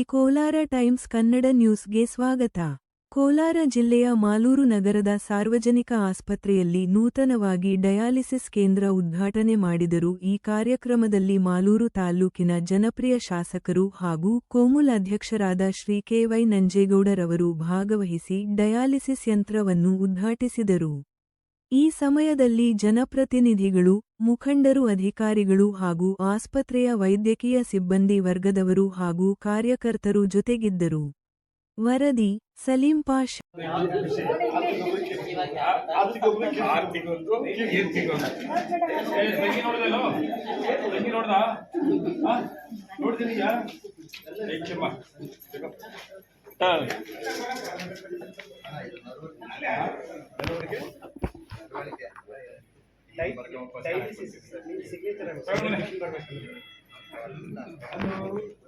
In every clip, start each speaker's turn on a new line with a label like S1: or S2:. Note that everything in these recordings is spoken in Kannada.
S1: ದಿ ಕೋಲಾರ ಟೈಮ್ಸ್ ಕನ್ನಡ ನ್ಯೂಸ್ಗೆ ಸ್ವಾಗತ. ಕೋಲಾರ ಜಿಲ್ಲೆಯ ಮಾಲೂರು ನಗರದ ಸಾರ್ವಜನಿಕ ಆಸ್ಪತ್ರೆಯಲ್ಲಿ ನೂತನವಾಗಿ ಡಯಾಲಿಸಿಸ್ ಕೇಂದ್ರ ಉದ್ಘಾಟನೆ ಮಾಡಿದರು. ಈ ಕಾರ್ಯಕ್ರಮದಲ್ಲಿ ಮಾಲೂರು ತಾಲ್ಲೂಕಿನ ಜನಪ್ರಿಯ ಶಾಸಕರು ಹಾಗೂ ಕೋಮುಲ್ ಅಧ್ಯಕ್ಷರಾದ ಶ್ರೀ ಕೆವೈ ನಂಜೇಗೌಡರವರು ಭಾಗವಹಿಸಿ ಡಯಾಲಿಸಿಸ್ ಯಂತ್ರವನ್ನು ಉದ್ಘಾಟಿಸಿದರು. ಈ ಸಮಯದಲ್ಲಿ ಜನಪ್ರತಿನಿಧಿಗಳು, ಮುಖಂಡರು, ಅಧಿಕಾರಿಗಳು ಹಾಗೂ ಆಸ್ಪತ್ರೆಯ ವೈದ್ಯಕೀಯ ಸಿಬ್ಬಂದಿ ವರ್ಗದವರು ಹಾಗೂ ಕಾರ್ಯಕರ್ತರು ಜೊತೆಗಿದ್ದರು. ವರದಿ ಸಲೀಂ ಪಾಷ್.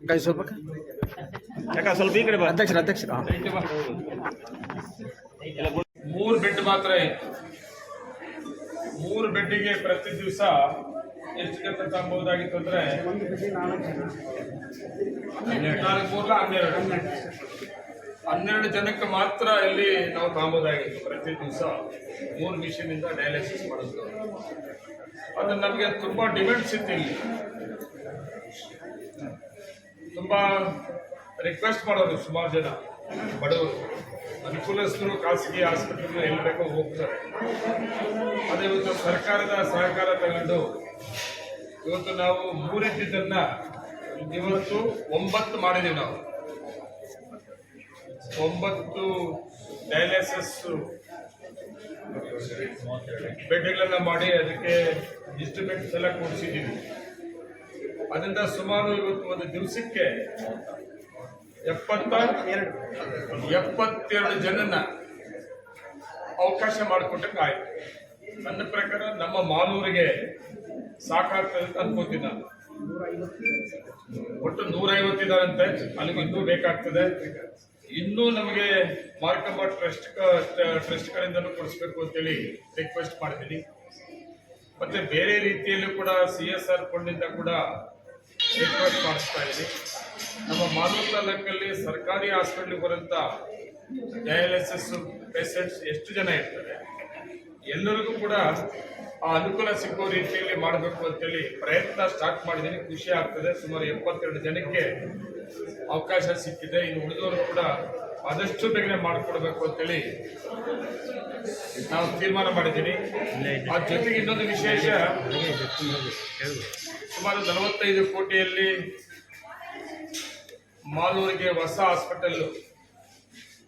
S2: ಕೈ ಸ್ವಲ್ಪ.
S3: ಯಾಕ ಸ್ವಲ್ಪ ಈ ಕಡೆ ಬಾ.
S2: ಅಧ್ಯಕ್ಷರ ಅಧ್ಯಕ್ಷರ
S3: ಮೂರು ಬೆಡ್ ಮಾತ್ರ ಇತ್ತು ಮೂರು ಬೆಡ್ಡಿಗೆ ಪ್ರತಿ ದಿವಸ ಎಷ್ಟು ಜನ ತಗೋಬಹುದಾಗಿತ್ತು ಅಂದ್ರೆ ನಾಲ್ಕು ಮೂರ್ಲ ಹನ್ನೆರಡು. ಹನ್ನೆರಡು ಜನಕ್ಕೆ ಮಾತ್ರ ಇಲ್ಲಿ ನಾವು ತಾಂಬೋದಾಗಿತ್ತು ಪ್ರತಿ ದಿವಸ ಮೂರು ಮಿಷಿನಿಂದ ಡಯಾಲಿಸಿಸ್ ಮಾಡೋದು ಅದು ನಮಗೆ ತುಂಬಾ ಡಿಮ್ಯಾಂಡ್ಸ್ ಇತ್ತು ಇಲ್ಲಿ. ತುಂಬಾ ರಿಕ್ವೆಸ್ಟ್ ಮಾಡೋದು ಸುಮಾರು ಜನ, ಬಡವರು. ಅನುಕೂಲಸ್ಥರು, ಖಾಸಗಿ ಆಸ್ಪತ್ರೆಗೆ ಎಲ್ಲಿ ಬೇಕೋ ಹೋಗ್ತಾರೆ. ಅದೇ ಇವತ್ತು ಸರ್ಕಾರದ ಸಹಕಾರ ತಗೊಂಡು ಇವತ್ತು ನಾವು ಮೂರಿದ್ದನ್ನ ಇವತ್ತು ಒಂಬತ್ತು ಮಾಡಿದ್ದೀವಿ ನಾವು. ಒಂಬತ್ತು ಡಯಾಲಿಸಿಸ್ ಬೆಡ್ಗಳನ್ನು ಮಾಡಿ ಅದಕ್ಕೆ ಇನ್ಸ್ಟ್ರೂಮೆಂಟ್ಸ್ ಎಲ್ಲ ಕೊಡಿಸಿದ್ದೀವಿ ಅದರಿಂದ ಸುಮಾರು ಇವತ್ತು ಒಂದು ದಿವಸಕ್ಕೆ ಎಪ್ಪತ್ತ ಎಪ್ಪತ್ತೆರಡು ಜನನ ಅವಕಾಶ ಮಾಡಿಕೊಟ್ಟಂಗೆ ಆಯ್ತು ನನ್ನ ಪ್ರಕಾರ ನಮ್ಮ ಮಾಲೂರಿಗೆ ಸಾಕಾಗ್ತದೆ ಅಂತ ಅನ್ಕೋತೀನಿ ನಾನು. ಒಟ್ಟು ನೂರೈವತ್ತಿದಾರಂತೆ ಅಲ್ಲಿಗೆ ಇನ್ನೂ ಬೇಕಾಗ್ತದೆ. ಇನ್ನೂ ನಮಗೆ ಮಾರ್ಕಂಬ ಟ್ರಸ್ಟ್ ಟ್ರಸ್ಟ್ ಕಡೆಯಿಂದಲೂ ಕೊಡಿಸ್ಬೇಕು ಅಂತೇಳಿ ರಿಕ್ವೆಸ್ಟ್ ಮಾಡಿದ್ದೀನಿ ಮತ್ತೆ ಬೇರೆ ರೀತಿಯಲ್ಲೂ ಕೂಡ ಸಿ ಎಸ್ ಆರ್ ಫಂಡಿಂದ ಕೂಡ ರಿಕ್ವೆಸ್ಟ್ ಮಾಡಿಸ್ತಾ ಇದ್ದೀನಿ. ನಮ್ಮ ಮಾಲೂರು ತಾಲೂಕಲ್ಲಿ ಸರ್ಕಾರಿ ಹಾಸ್ಪಿಟ್ಲಿಗೆ ಬರೋಂಥ ಡಯಾಲಿಸಿಸ್ ಪೇಷಂಟ್ಸ್ ಎಷ್ಟು ಜನ ಇರ್ತಾರೆ? ಎಲ್ಲರಿಗೂ ಕೂಡ ಆ ಅನುಕೂಲ ಸಿಕ್ಕೋ ರೀತಿಯಲ್ಲಿ ಮಾಡಬೇಕು ಅಂತೇಳಿ ಪ್ರಯತ್ನ ಸ್ಟಾರ್ಟ್ ಮಾಡಿದ್ದೀನಿ. ಖುಷಿ ಆಗ್ತದೆ. ಸುಮಾರು ಎಪ್ಪತ್ತೆರಡು ಜನಕ್ಕೆ ಅವಕಾಶ ಸಿಕ್ಕಿದೆ. ಇನ್ನು ಉಳಿದವರು ಕೂಡ ಆದಷ್ಟು ಬೇಗನೆ ಮಾಡಿಕೊಡ್ಬೇಕು ಅಂತೇಳಿ ನಾವು ತೀರ್ಮಾನ ಮಾಡಿದ್ದೀನಿ ಆ ಜೊತೆಗೆ ಇನ್ನೊಂದು ವಿಶೇಷ, ಸುಮಾರು ನಲವತ್ತೈದು ಕೋಟಿಯಲ್ಲಿ ಮಾಲೂರಿಗೆ ಹೊಸ ಹಾಸ್ಪಿಟಲ್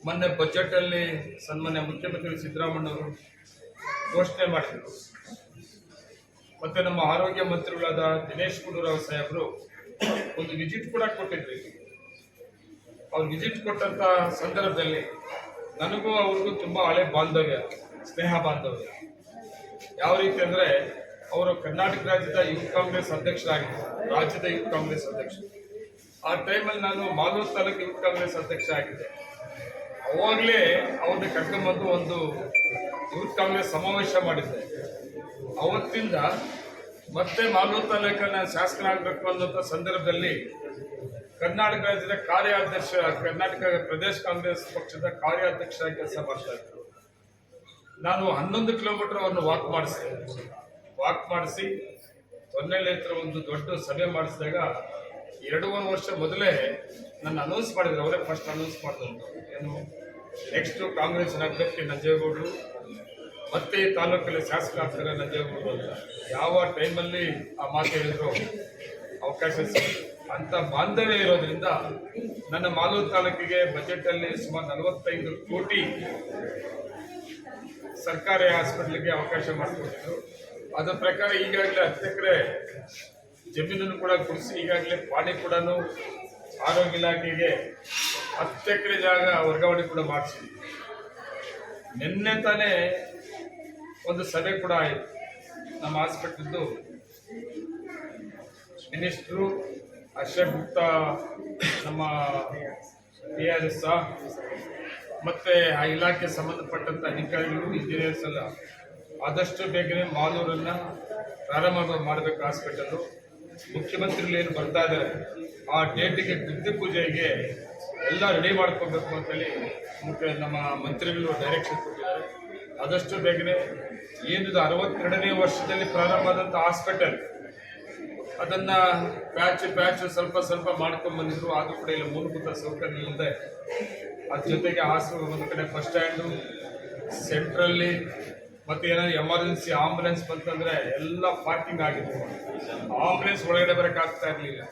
S3: ಮೊನ್ನೆ ಬಜೆಟ್ ಅಲ್ಲಿ ಸನ್ಮಾನ್ಯ ಮುಖ್ಯಮಂತ್ರಿ ಸಿದ್ದರಾಮಣ್ಣವರು ಘೋಷಣೆ ಮಾಡಿದರು. ಮತ್ತೆ ನಮ್ಮ ಆರೋಗ್ಯ ಮಂತ್ರಿಗಳಾದ ದಿನೇಶ್ ಗುಂಡೂರಾವ್ ಸಾಹೇಬರು ಒಂದು ವಿಸಿಟ್ ಕೂಡ ಕೊಟ್ಟಿದ್ರು. ಅವ್ರು ವಿಸಿಟ್ ಕೊಟ್ಟಂತ ಸಂದರ್ಭದಲ್ಲಿ ನನಗೂ ಅವ್ರಿಗೂ ತುಂಬಾ ಹಳೆ ಬಾಂಧವ್ಯ, ಸ್ನೇಹ ಬಾಂಧವ್ಯ. ಯಾವ ರೀತಿ ಅಂದ್ರೆ, ಅವರು ಕರ್ನಾಟಕ ರಾಜ್ಯದ ಯೂತ್ ಕಾಂಗ್ರೆಸ್ ಅಧ್ಯಕ್ಷರಾಗಿದ್ದರು ರಾಜ್ಯದ ಯೂತ್ ಕಾಂಗ್ರೆಸ್ ಅಧ್ಯಕ್ಷರು ಆ ಟೈಮಲ್ಲಿ ನಾನು ಮಾಲೂರು ತಾಲೂಕು ಯೂತ್ ಕಾಂಗ್ರೆಸ್ ಅಧ್ಯಕ್ಷ ಆಗಿದ್ದೆ. ಅವಾಗಲೇ ಅವ್ರನ್ನ ಕರ್ಕೊಂಬಂದು ಒಂದು ಯೂತ್ ಕಾಂಗ್ರೆಸ್ ಸಮಾವೇಶ ಮಾಡಿದ್ದೆ. ಅವತ್ತಿಂದ ಮತ್ತೆ ಮಾಲೂರು ತಾಲೂಕನ್ನ ಶಾಸಕರಾಗಬೇಕು ಅನ್ನೋಂಥ ಸಂದರ್ಭದಲ್ಲಿ ಕರ್ನಾಟಕ ರಾಜ್ಯದ ಕಾರ್ಯಾಧ್ಯಕ್ಷ, ಕರ್ನಾಟಕ ಪ್ರದೇಶ ಕಾಂಗ್ರೆಸ್ ಪಕ್ಷದ ಕಾರ್ಯಾಧ್ಯಕ್ಷ ಕೆಲಸ ಮಾಡ್ತಾ ಇದ್ರು. ನಾನು ಹನ್ನೊಂದು ಕಿಲೋಮೀಟರ್ ಅವನ್ನು ವಾಕ್ ಮಾಡಿಸಿದೆ. ವಾಕ್ ಮಾಡಿಸಿ ಹೊನ್ನೆಳ್ಳಿ ಹತ್ರ ಒಂದು ದೊಡ್ಡ ಸಭೆ ಮಾಡಿಸಿದಾಗ ಎರಡೂವರೆ ವರ್ಷ ಮೊದಲೇ ನನ್ನ ಅನೌನ್ಸ್ ಮಾಡಿದ್ರು. ಅವರೇ ಫಸ್ಟ್ ಅನೌನ್ಸ್ ಮಾಡಿದ್ರು ಏನು ನೆಕ್ಸ್ಟ್ ಕಾಂಗ್ರೆಸ್ ಅಭ್ಯರ್ಥಿ ನಂಜೇಗೌಡರು ಮತ್ತೆ ಈ ತಾಲೂಕಲ್ಲಿ ಶಾಸಕ ಆಗ್ತಾರೆ ನಂಜೇಗೌಡರು ಅಂತ ಯಾವ ಟೈಮಲ್ಲಿ ಆ ಮಾತು ಹೇಳಿದ್ರು ಅವಕಾಶ. ಅಂತ ಬಾಂಧವ್ಯ ಇರೋದ್ರಿಂದ ನನ್ನ ಮಾಲೂರು ತಾಲೂಕಿಗೆ ಬಜೆಟ್ ಅಲ್ಲಿ ಸುಮಾರು ನಲವತ್ತೈದು ಕೋಟಿ ಸರ್ಕಾರಿ ಹಾಸ್ಪಿಟ್ಲಿಗೆ ಅವಕಾಶ ಮಾಡಿಕೊಟ್ಟಿದ್ರು ಅದರ ಪ್ರಕಾರ ಈಗಾಗಲೇ ಹತ್ತು ಎಕರೆ ಜಮೀನನ್ನು ಕೂಡ ಕುಡಿಸಿ ಈಗಾಗಲೇ ಪಾಣಿ ಕೂಡ ಆರೋಗ್ಯ ಇಲಾಖೆಗೆ ಹತ್ತು ಎಕರೆ ಜಾಗ ವರ್ಗಾವಣೆ ಕೂಡ ಮಾಡಿಸಿದ್ವಿ ನಿನ್ನೆ ತಾನೇ ಒಂದು ಸಭೆ ಕೂಡ ಆಯಿತು. ನಮ್ಮ ಹಾಸ್ಪಿಟಲ್ದು. ಮಿನಿಸ್ಟ್ರು ಅಶೋಕ್ ಗುಪ್ತಾ, ನಮ್ಮ ಪಿ ಆರ್ ಎಸ್ ಮತ್ತು ಆ ಇಲಾಖೆ ಸಂಬಂಧಪಟ್ಟಂಥ ಅಧಿಕಾರಿಗಳು ಇಂಜಿನಿಯರ್ಸ್ ಎಲ್ಲ ಆದಷ್ಟು ಬೇಗನೆ ಮಾಲೂರನ್ನು ಪ್ರಾರಂಭ ಮಾಡಬೇಕು ಹಾಸ್ಪಿಟಲು ಮುಖ್ಯಮಂತ್ರಿಗಳು ಏನು ಬರ್ತಾ ಇದ್ದಾರೆ, ಆ ಡೇಟಿಗೆ ಗುದ್ದು ಪೂಜೆಗೆ ಎಲ್ಲ ರೆಡಿ ಮಾಡ್ಕೋಬೇಕು ಅಂತೇಳಿ ಮುಖ್ಯ ನಮ್ಮ ಮಂತ್ರಿಗಳು ಡೈರೆಕ್ಷನ್ ಕೊಟ್ಟಿದ್ದಾರೆ. ಆದಷ್ಟು ಬೇಗನೆ ಏನಿದು ಅರವತ್ತೆರಡನೇ ವರ್ಷದಲ್ಲಿ ಪ್ರಾರಂಭ ಆದಂಥ ಹಾಸ್ಪಿಟಲ್, ಅದನ್ನ ಪ್ಯಾಚ್ ಪ್ಯಾಚ್ ಸ್ವಲ್ಪ ಸ್ವಲ್ಪ ಮಾಡ್ಕೊಂಡು ಬಂದಿದ್ರು. ಆದರೂ ಕೂಡ ಇಲ್ಲಿ ಮೂಲಭೂತ ಸೌಕರ್ಯ ಇಲ್ಲದೆ ಅದ್ರ ಜೊತೆಗೆ ಹಾಸ್ಪಿಟಲ್ ಒಂದು ಕಡೆ ಫಸ್ಟ್ ಸ್ಟ್ಯಾಂಡು ಸೆಂಟ್ರಲ್ಲಿ ಮತ್ತೆ ಏನಾದ್ರು ಎಮರ್ಜೆನ್ಸಿ ಆಂಬುಲೆನ್ಸ್ ಬಂತಂದ್ರೆ ಎಲ್ಲ ಪಾರ್ಕಿಂಗ್ ಆಗಿತ್ತು. ಆಂಬುಲೆನ್ಸ್ ಒಳಗಡೆ ಬರೋಕ್ಕಾಗ್ತಾ ಇರಲಿಲ್ಲ.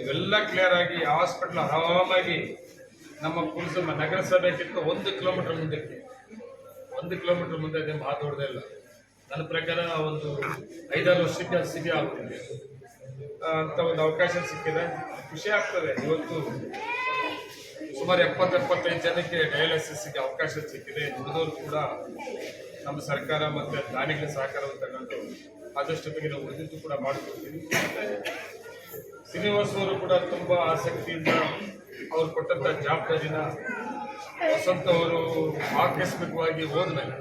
S3: ಇವೆಲ್ಲ ಕ್ಲಿಯರ್ ಆಗಿ ಹಾಸ್ಪಿಟಲ್ ಆರಾಮಾಗಿ ನಮ್ಮ ನಗರಸಭೆ ಇರ್ತದೆ ಒಂದು ಕಿಲೋಮೀಟರ್ ಮುಂದಕ್ಕೆ ಒಂದು ಕಿಲೋಮೀಟರ್ ಮುಂದೆ ಇದೆ ಮಾತಾಡೋದೇ ಇಲ್ಲ. ನನ್ನ ಪ್ರಕಾರ ಒಂದು ಐದಾರು ವರ್ಷಕ್ಕೆ ಅದು ಸಿಗಿ ಆಗ್ತದೆ. ಅಂತ ಒಂದು ಅವಕಾಶ ಸಿಕ್ಕಿದೆ. ಖುಷಿ ಆಗ್ತದೆ. ಇವತ್ತು ಸುಮಾರು ಎಪ್ಪತ್ತು, ಎಪ್ಪತ್ತೈದು ಜನಕ್ಕೆ ಡಯಾಲಿಸಿಸ್ಗೆ ಅವಕಾಶ ಸಿಕ್ಕಿದೆ. ದುಡಿದವರು ಕೂಡ ನಮ್ಮ ಸರ್ಕಾರ ಮತ್ತು ದಾನಿಗಳ ಸಹಕಾರವನ್ನು ತಗೊಂಡು ಆದಷ್ಟು ಬಗ್ಗೆ ನಾವು ಉಳಿದಿದ್ದು ಕೂಡ ಮಾಡಿಕೊಡ್ತೀವಿ. ಶ್ರೀನಿವಾಸ್ ಅವರು ಕೂಡ ತುಂಬ ಆಸಕ್ತಿಯಿಂದ ಅವ್ರು ಕೊಟ್ಟಂಥ ಜವಾಬ್ದಾರಿನ ವಸಂತ ಅವರು ಆಕಸ್ಮಿಕವಾಗಿ ಹೋದ್ಮೇಲೆ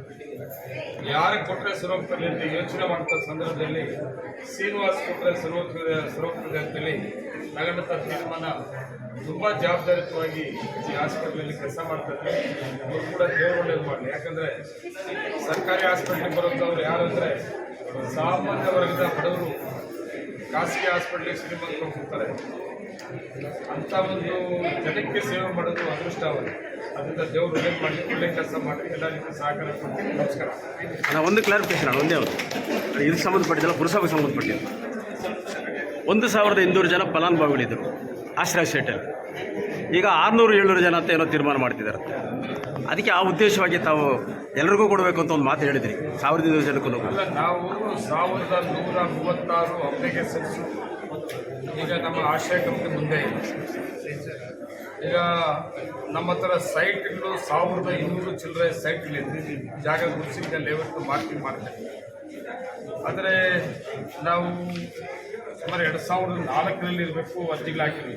S3: ಯಾರು ಕೊಟ್ಟರೆ ಸರೋಗ್ತದೆ ಅಂತ ಯೋಚನೆ ಮಾಡ್ತಾ ಸಂದರ್ಭದಲ್ಲಿ ಶ್ರೀನಿವಾಸ್ ಕೊಟ್ಟರೆ ಸರ್ವೋಕ್ತ ಸರ್ವೋಕ್ತದೆ ಅಂತೇಳಿ ತಗೊಂಡಂಥ ತೀರ್ಮಾನ ತುಂಬ ಜವಾಬ್ದಾರಿತವಾಗಿ ಈ ಆಸ್ಪತ್ರೆಯಲ್ಲಿ ಕೆಲಸ ಮಾಡ್ತಾರೆ ಅವರು ಕೂಡ ಒಳ್ಳೇದು ಮಾಡಲಿ ಯಾಕಂದರೆ ಸರ್ಕಾರಿ ಆಸ್ಪತ್ರೆಗೆ ಬರುವಂಥವ್ರು ಯಾರು ಅಂದರೆ ಸಾಮಾನ್ಯ ವರ್ಗದ ಬಡವರು ಖಾಸಗಿ ಆಸ್ಪತ್ರೆಗೆ ಶ್ರೀಮಂತ ಹೋಗ್ತಾರೆ. ಅಂತ ಒಂದು ಜನಕ್ಕೆ ಸೇವೆ ಮಾಡೋದು ಅದೃಷ್ಟ ಅವರು. ಅದರಿಂದ ದೇವರು ಒಳ್ಳೆ ಮಾಡಿ ಒಳ್ಳೆ ಕೆಲಸ ಮಾಡಿ ಎಲ್ಲರಿಗೂ ಸಹಕಾರ ಕೊಡ್ತೀನಿ ನಮಸ್ಕಾರ.
S2: ನಾನು ಒಂದು ಕ್ಲಾರಿಫಿಕೇಶನ್ ಅಣ್ಣ ಒಂದೇ ಒಂದು. ಇದಕ್ಕೆ ಸಂಬಂಧಪಟ್ಟಿದ್ದಲ್ಲ ಪುರಸಭೆಗೆ ಸಂಬಂಧಪಟ್ಟಿದ್ದು. ಒಂದು ಸಾವಿರದ ಇನ್ನೂರು ಜನ ಫಲಾನುಭವಿಗಳಿದ್ದರು ಆಶ್ರಯ ಸೈಟಲ್ಲಿ. ಈಗ ಆರುನೂರು ಏಳ್ನೂರು ಜನ ಅಂತ ಏನೋ ತೀರ್ಮಾನ ಮಾಡ್ತಿದ್ದಾರೆ. ಅದಕ್ಕೆ ಆ ಉದ್ದೇಶವಾಗಿ ತಾವು ಎಲ್ರಿಗೂ ಕೊಡಬೇಕು ಅಂತ ಒಂದು ಮಾತು ಹೇಳಿದ್ರಿ. ಸಾವಿರದ ಇನ್ನೂರು ಜನಕ್ಕೂ.
S3: ನಾವು ಸಾವಿರದ ನೂರ ಮೂವತ್ತಾರು ಅಪ್ಲಿಕೇಶನ್ಸ್ ಈಗ ನಮ್ಮ ಆಶ್ರಯ ಕಂಪ್ನಿ ಮುಂದೆ ಇದೆ. ಈಗ ನಮ್ಮ ಹತ್ರ ಸೈಟ್ಗಳು ಸಾವಿರದ ಇನ್ನೂರು ಚಿಲ್ಲರೆ ಸೈಟ್ಗಳಿದೆ ಜಾಗ ಗುರುಸಿದ ಲೇಔಟ್ ಮಾರ್ಕಿಂಗ್ ಮಾಡ್ತೇವೆ ಆದರೆ ನಾವು ಸುಮಾರು ಎರಡು ಸಾವಿರದ ನಾಲ್ಕರಲ್ಲಿ ಇರಬೇಕು ಅರ್ಜಿಗಳಾಗಿರಲಿ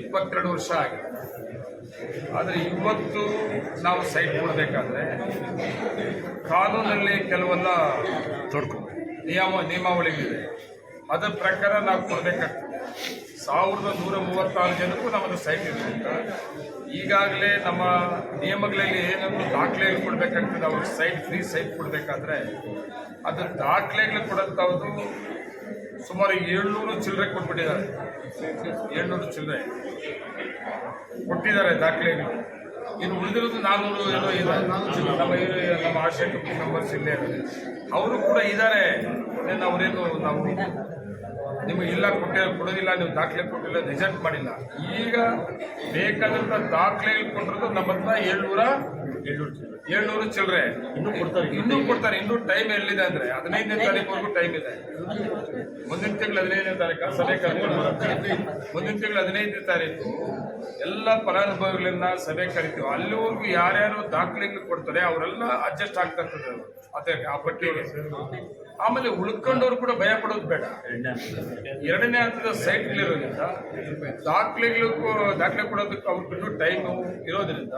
S3: ಇಪ್ಪತ್ತೆರಡು ವರ್ಷ ಆಗಿದೆ. ಆದರೆ ಇವತ್ತು ನಾವು ಸೈಟ್ ಕೊಡಬೇಕಾದ್ರೆ ಕಾನೂನಲ್ಲಿ ಕೆಲವೆಲ್ಲ
S2: ತೊಡ್ಕೊ
S3: ನಿಯಮ ನಿಯಮಾವಳಿಗಳಿದೆ. ಅದರ ಪ್ರಕಾರ ನಾವು ಕೊಡಬೇಕಾಗ್ತದೆ. ಸಾವಿರದ ನೂರ ಮೂವತ್ತಾರು ಜನಕ್ಕೂ ನಮ್ಮದು ಸೈಟ್ ಇರೋದ್ರಿಂದ ಈಗಾಗಲೇ ನಮ್ಮ ನಿಯಮಗಳಲ್ಲಿ ಏನನ್ನು ದಾಖಲೆಗಳು ಕೊಡಬೇಕಾಗ್ತದೆ, ಅವ್ರಿಗೆ ಸೈಟ್, ಫ್ರೀ ಸೈಟ್ ಕೊಡಬೇಕಾದ್ರೆ ಅದು ದಾಖಲೆಗಳು ಕೊಡೋಂಥವ್ರು ಸುಮಾರು ಏಳ್ನೂರು ಚಿಲ್ಲರೆ ಕೊಟ್ಬಿಟ್ಟಿದ್ದಾರೆ. ಏಳ್ನೂರು ಚಿಲ್ಲರೆ ಕೊಟ್ಟಿದ್ದಾರೆ ದಾಖಲೆಗಳು. ಇನ್ನು ಉಳಿದಿರೋದು ನಾನ್ನೂರು ಏನೋ ಇದೆ. ನಮ್ಮ ಇವ್ರು ನಮ್ಮ ಕಂಪ್ನಿ ಮೆಂಬರ್ಸ್ ಇಲ್ಲೇ ಅವರು ಕೂಡ ಇದ್ದಾರೆ. ಅವರೇನು ನಾವು ನಿಮಗೆ ಇಲ್ಲ ಕೊಟ್ಟೆ, ಕೊಡೋದಿಲ್ಲ, ನೀವು ದಾಖಲೆ ಕೊಟ್ಟಿಲ್ಲ, ರಿಜೆಕ್ಟ್ ಮಾಡಿಲ್ಲ. ಈಗ ಬೇಕಾದಂಥ ದಾಖಲೆಗಳು ಕೊಟ್ಟಿರೋದು ನಮ್ಮ ಹತ್ರ ಏಳ್ನೂರ ಏಳ್ನೂರು ಚಿಲ್ಲರೆ ಇನ್ನೂ ಕೊಡ್ತಾರೆ ಇನ್ನೂ ಕೊಡ್ತಾರೆ ಇನ್ನೂ ಟೈಮ್ ಎಲ್ಲಿದೆ ಅಂದ್ರೆ ಹದಿನೈದನೇ ತಾರೀಕುವರೆಗೂ ಟೈಮ್ ಇದೆ. ಮುಂದಿನ ತಿಂಗಳು ಹದಿನೈದನೇ ತಾರೀಕು ಸಭೆ ಕರ್ಕೊಂಡು ಮುಂದಿನ ತಿಂಗಳು ಹದಿನೈದನೇ ತಾರೀಕು ಎಲ್ಲ ಫಲಾನುಭವಿಗಳನ್ನ ಸಭೆ ಕರಿತೀವಿ. ಅಲ್ಲಿವರೆಗೂ ಯಾರ್ಯಾರು ದಾಖಲೆಗಳು ಕೊಡ್ತಾರೆ ಅವರೆಲ್ಲ ಅಡ್ಜಸ್ಟ್ ಆಗ್ತಾ ಇರ್ತದೆ ಅದು. ಅದೇ ಆ ಪಟ್ಟಿಗೆ. ಆಮೇಲೆ ಉಳ್ಕೊಂಡವ್ರು ಕೂಡ ಭಯ ಪಡೋದು ಬೇಡ. ಎರಡನೇ ಹಂತದ ಸೈಟ್ಗಳಿರೋದ್ರಿಂದ ದಾಖಲೆಗಳು ಕೊ- ದಾಖಲೆ ಕೊಡೋದಕ್ಕೆ ಅವ್ರಿಗೂ ಇನ್ನೂ ಟೈಮು ಇರೋದ್ರಿಂದ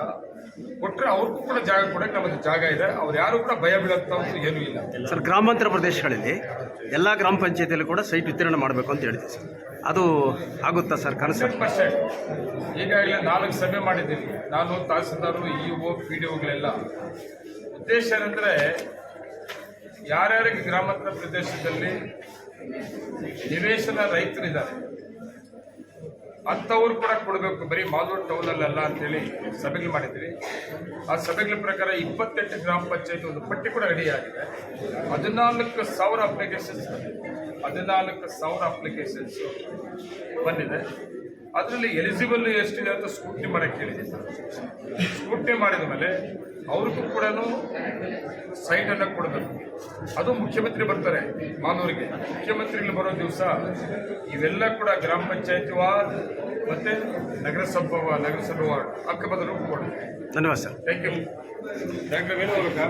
S3: ಕೊಟ್ಟರೆ ಅವ್ರಿಗೂ ಕೂಡ ಜಾಗ ಕೊಡಕ್ಕೆ ನಮ್ಮದು ಜಾಗ ಇದೆ. ಅವ್ರು ಯಾರು ಕೂಡ ಭಯ ಬೀಳಂತ ಏನೂ ಇಲ್ಲ.
S2: ಸರ್ ಗ್ರಾಮಾಂತರ ಪ್ರದೇಶಗಳಲ್ಲಿ ಎಲ್ಲ ಗ್ರಾಮ ಪಂಚಾಯತಿಯಲ್ಲೂ ಕೂಡ ಸೈಟ್ ವಿತರಣೆ ಮಾಡಬೇಕು ಅಂತ ಹೇಳಿದೆ ಸರ್. ಅದು ಆಗುತ್ತಾ ಸರ್ ಕನಸು?
S3: ಪರ್ಸೆಂಟ್. ಈಗಾಗಲೇ ನಾಲ್ಕು ಸಭೆ ಮಾಡಿದ್ದೀನಿ ನಾನು ತಹಸೀಲ್ದಾರು ಇ ಒ ಪಿ ಡಿ ಒಗಳೆಲ್ಲ ಉದ್ದೇಶ ಏನಂದರೆ ಯಾರ್ಯಾರಿಗೆ ಗ್ರಾಮಾಂತರ ಪ್ರದೇಶದಲ್ಲಿ ನಿವೇಶನ ರೈತರಿದ್ದಾರೆ ಅಂಥವ್ರು ಕೂಡ ಕೊಡಬೇಕು. ಬರೀ ಮಾಲೂರು ಟೌನಲ್ಲೆಲ್ಲ ಅಂತೇಳಿ ಸಭೆಗಳು ಮಾಡಿದ್ವಿ. ಆ ಸಭೆಗಳ ಪ್ರಕಾರ ಇಪ್ಪತ್ತೆಂಟು ಗ್ರಾಮ ಪಂಚಾಯತ್ ಒಂದು ಪಟ್ಟಿ ಕೂಡ ರೆಡಿಯಾಗಿದೆ ಹದಿನಾಲ್ಕು ಸಾವಿರ ಅಪ್ಲಿಕೇಶನ್ಸ್ ಹದಿನಾಲ್ಕು ಸಾವಿರ ಅಪ್ಲಿಕೇಶನ್ಸು ಬಂದಿದೆ. ಅದರಲ್ಲಿ ಎಲಿಜಿಬಲ್ ಎಷ್ಟಿದೆ ಅಂತ ಸ್ಕೂಟ್ನಿ ಮಾಡೋಕ್ಕೆ ಹೇಳಿದ್ದೀನಿ ಸ್ಕೂಟ್ನಿ ಮಾಡಿದ ಮೇಲೆ ಅವ್ರಿಗೂ ಕೂಡ ಸೈಟನ್ನು ಕೊಡಬೇಕು. ಅದು ಮುಖ್ಯಮಂತ್ರಿ ಬರ್ತಾರೆ ಮಾನವರಿಗೆ. ಮುಖ್ಯಮಂತ್ರಿಗಳು ಬರೋ ದಿವಸ ಇವೆಲ್ಲ ಕೂಡ ಗ್ರಾಮ ಪಂಚಾಯತಿ ವಾರ್ಡ್ ಮತ್ತು ನಗರಸಭಾ ವಾ- ನಗರಸಭೆ ವಾರ್ಡ್ ಅಕ್ಕಪಕ್ಕದ ಕೊಡಿ
S2: ಧನ್ಯವಾದ sir.
S3: Thank you thank you ಹೋಗ್ಬೇಕಾ?